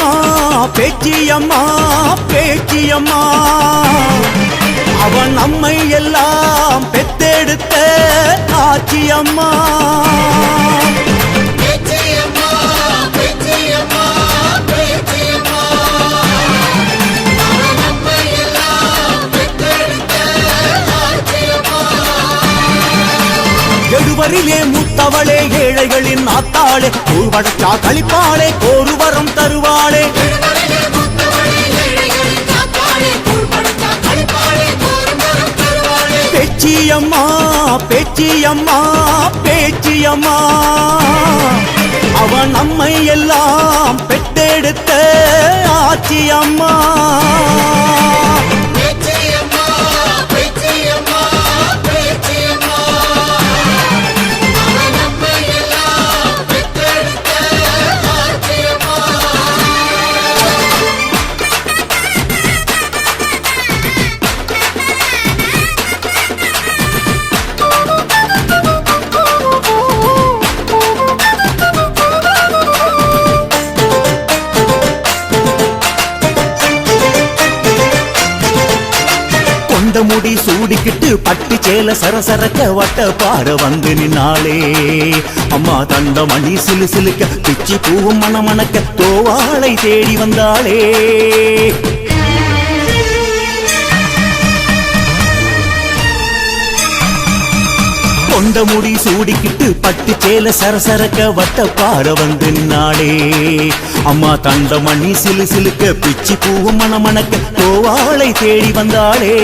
பேச்சியம்மா பேச்சியம்மா பேச்சியம்மா அவன் நம்மை எல்லாம் பெத்தெடுத்த ஆச்சியம்மா எழுவரிலே மூத்தவளே ஏழைகளின் ஆத்தாளே ஊழ்வடச்சா கழிப்பாளே கோருவரம் தருவாளே. பேச்சியம்மா பேச்சியம்மா பேச்சியம்மா. அவன் நம்மை எல்லாம் பெற்றெடுத்த ஆச்சியம்மா. முடி சூடிக்கிட்டு பட்டு சேல சரசரக்க வட்ட பாட வந்து நின்னாளே. அம்மா தந்த மணி சிலு சிலுக்க பிச்சி பூவும் மணமணக்க தோவாளை தேடி வந்தாளே. கொண்ட முடி சூடிக்கிட்டு பட்டு சேல சரசரக்க வட்ட பாட வந்து நாளே அம்மா தந்த மணி சிலு சிலுக்க பிச்சி பூவும் மணமணக்க கோவாளை தேடி வந்தாளே.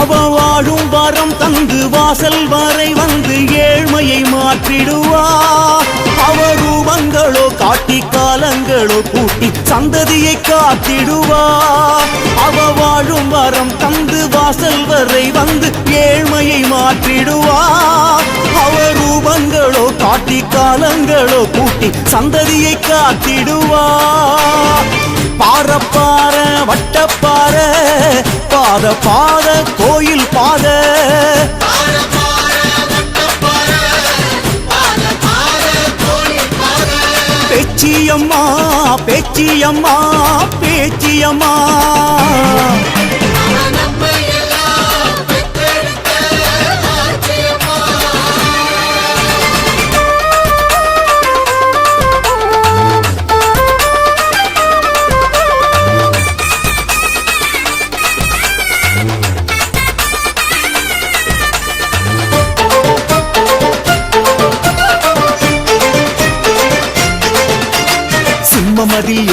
அவ வாழும் வரம் தந்து வாசல் வரை வந்து ஏழ்மையை மாற்றிடுவா. அவ ரூபங்களோ காட்டி காலங்களோ கூட்டி சந்ததியை காத்திடுவா. அவ வாழும் வரம் தந்து வாசல் வரை வந்து ஏழ்மையை மாற்றிடுவா. அவ ரூபங்களோ காட்டி காலங்களோ கூட்டி சந்ததியை காத்திடுவா. பார பார வட்டப்பார பாத பாத கோயில் பாத. பேச்சியம்மா பேச்சியம்மா பேச்சியம்மா.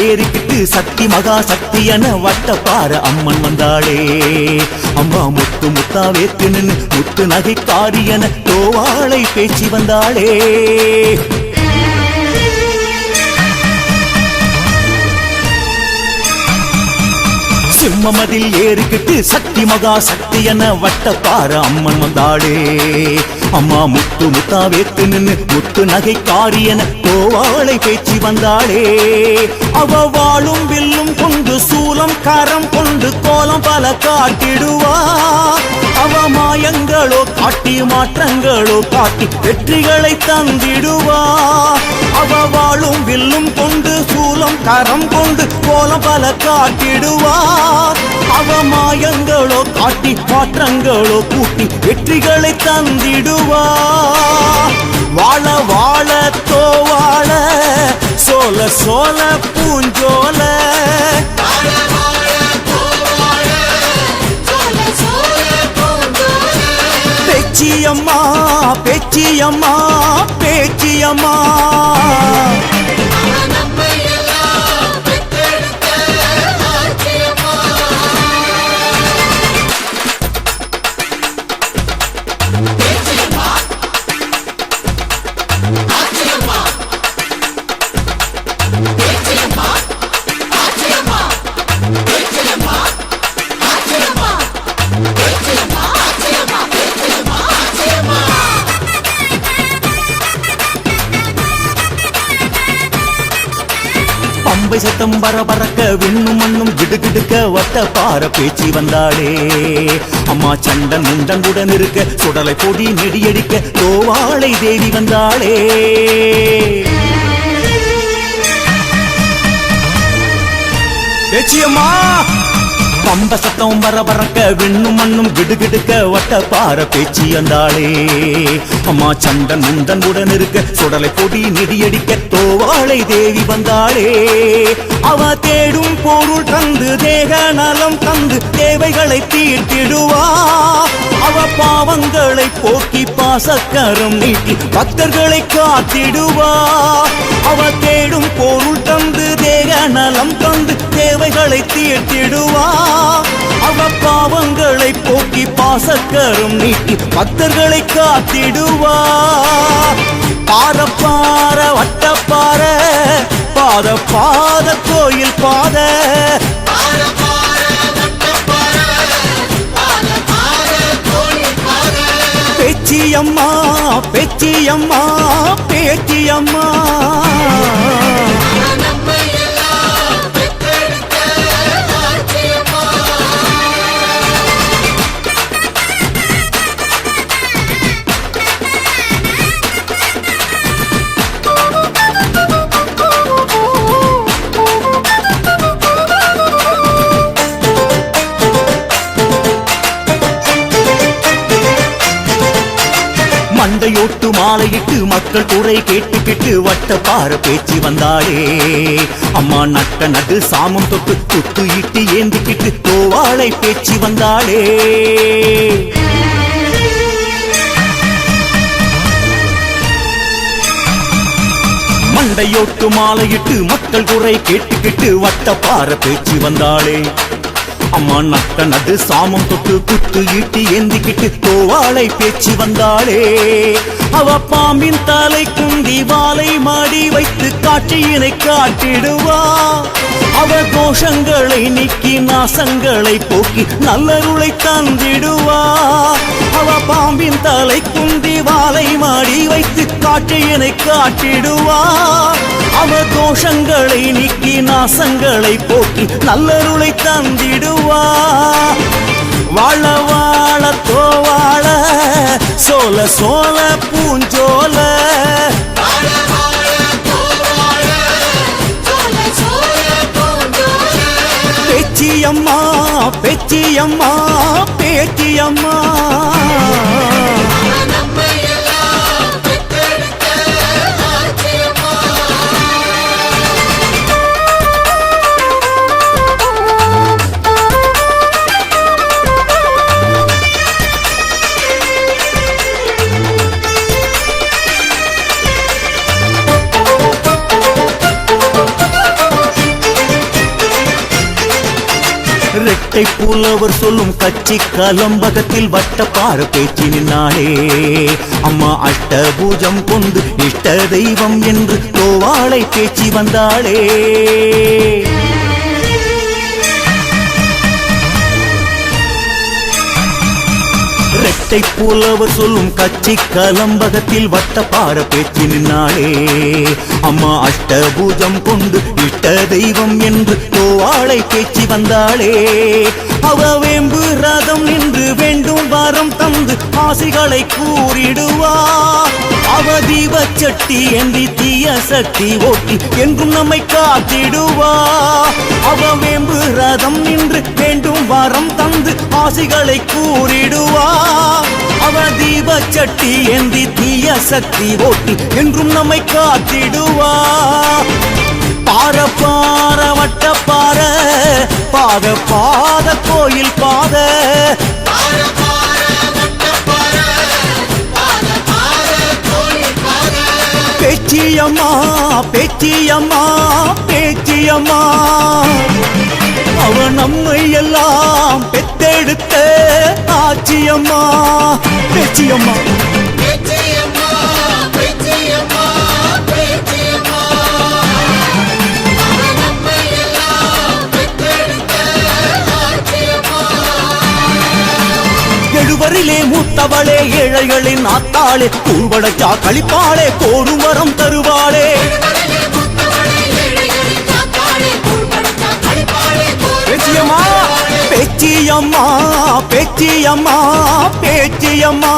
ஏறிக்கிட்டு சக்தி மகா சக்தி என வட்டப்பார அம்மன் வந்தாளே. அம்மா முத்து முத்தா வேத்து நின்னு முத்து நகைக்காரி என தோவாளை பேச்சு வந்தாளே. சிம்மமதில் ஏறிக்கிட்டு சக்தி மகா சக்தி என வட்டப்பார அம்மன் வந்தாளே. அம்மா முத்து முத்தா வேத்து நின்னு முத்து நகை காரியன கோவாளை பேச்சு வந்தாளே. அவ வாழும் வில்லும் கொண்டு சூலம் கரம் கொண்டு கோலம் பல காட்டிடுவா. அவ மாயங்களோ காட்டி மாற்றங்களோ காட்டி வெற்றிகளை தந்திடுவா. அவ வாழும் வில்லும் கொண்டு சூலம் கரம் கொண்டு கோலம் பல காட்டிடுவா. அவ மாயங்களோ காட்டி மாற்றங்களோ கூட்டி வெற்றிகளை தந்திடுவா. வாழ வாழ தோவாழ சோல சோல பூஞ்சோல பேச்சியம்மா பேச்சியம்மா பேச்சியம்மா. பம்பை சத்தம் பர பறக்க விண்ணும் மண்ணும் கிடுகிடுக்க வட்ட பார பேச்சு வந்தாளே. அம்மா சண்டன் முண்டங்குடன் இருக்க சுடலை பொடி நெடியடிக்க தோவாளை தேவி வந்தாளே. பேச்சியம்மா! பம்ப சத்தம் வர வரக்க விண்ணும் மண்ணும் கிடுகிடுக்க வட்ட பாற பேச்சு அந்தாளே. அம்மா சண்டன் முந்தன் உடன் இருக்க சுடலை பொடி நிதியடிக்க தோவாளை தேவி வந்தாளே. அவ தேடும் பொருள் தந்து தேக நலம் தந்து தேவைகளை தீர்த்திடுவா. அவ பாவங்களை போக்கி பாசக்கரம் நீட்டி பக்தர்களை காத்திடுவா. அவ தேடும் பொருள் தந்து தேக நலம் தந்து தேவைகளை தீர்த்திடுவா. அவ பாவங்களை போக்கி பாசக்கரம் நீட்டி பக்தர்களை காத்திடுவா. பாரப்பார வட்டப்பார பாத பாத கோயில் பாத பேச்சியம்மா பேச்சியம்மா பேச்சியம்மா மண்டையோட்டு மாலையிட்டு மக்கள் குறை கேட்டு கேட்டு வட்ட பார பேச்சு வந்தாளே. அம்மா நட்ட நடு சாமம் தொட்டு துட்டு இட்டு ஏந்திக்கிட்டு தோவாளை பேச்சு வந்தாளே. மண்டையோட்டு மாலையிட்டு மக்கள் குறை கேட்டுக்கிட்டு வட்ட பார பேச்சு வந்தாளே. அம்மா நட்ட சாமம் தொட்டு குத்து ஈட்டி ஏந்திக்கிட்டு தோவாளை பேச்சு வந்தாளே. அவ பாம்பின் தலை குந்தி வாழை மாடி வைத்து காட்சியினை காட்டிடுவா. அவகோஷங்களை நீக்கி நாசங்களை போக்கி நல்லருளை தந்திடுவா. அவ பாம்பின் தலை குந்தி வாலை மாடி வைத்து காட்சியினை காட்டிடுவா. அவதோஷங்களை நீக்கி நாசங்களை போக்கி நல்லருளை தந்திடுவா. வாழ வாழ தோவாழ சோல சோல பூஞ்சோல பேச்சியம்மா பேச்சியம்மா பேச்சியம்மா. ரெட்டை புலவர் சொல்லும் கட்சி கலம்பகத்தில் வட்ட பார பேச்சு நின்னாளே அம்மா அஷ்டபூஜம் கொண்டு இஷ்ட தெய்வம் என்று தோவாளை பேச்சி வந்தாளே. ரெட்டை போலவ சொல்லும் கச்சி கலம்பகத்தில் வட்ட பார பேச்சினாளே அம்மா அஷ்டபூஜம் கொண்டு இட்ட தெய்வம் என்று தோவாளை பேச்சி வந்தாளே. அவ வேம்பு ரதம் நின்று வேண்டும் வாரம் தந்து ஆசைகளை கூறிடுவா. தீபச்சட்டி ஏந்தி தீய சக்தி ஓட்டி என்றும் நம்மை காத்திடுவா. அவ வேம்பு ரதம் நின்று வேண்டும் வரம் தந்து ஆசிகளை கூறிடுவா. அவ தீபச்சட்டி ஏந்தி தீய சக்தி ஓட்டி என்றும் நம்மை காத்திடுவா. பார பார வட்ட பார பாத பாத கோயில் பாத. பேச்சியம்மா பேச்சியம்மா பேச்சியம்மா. அவ நம்மை எல்லாம் பெத்தெடுத்த ஆச்சியம்மா பேச்சியம்மா. எழுவரிலே ஏழைகளின் ஆத்தாளே கூழ்வடைச்சா கழிப்பாளே கோரும் வரம் தருவாளே. பேச்சியம்மா பேச்சியம்மா பேச்சியம்மா பேச்சியம்மா.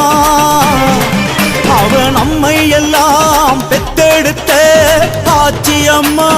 அவ நம்மை எல்லாம் பெத்தெடுத்த ஆச்சியம்மா.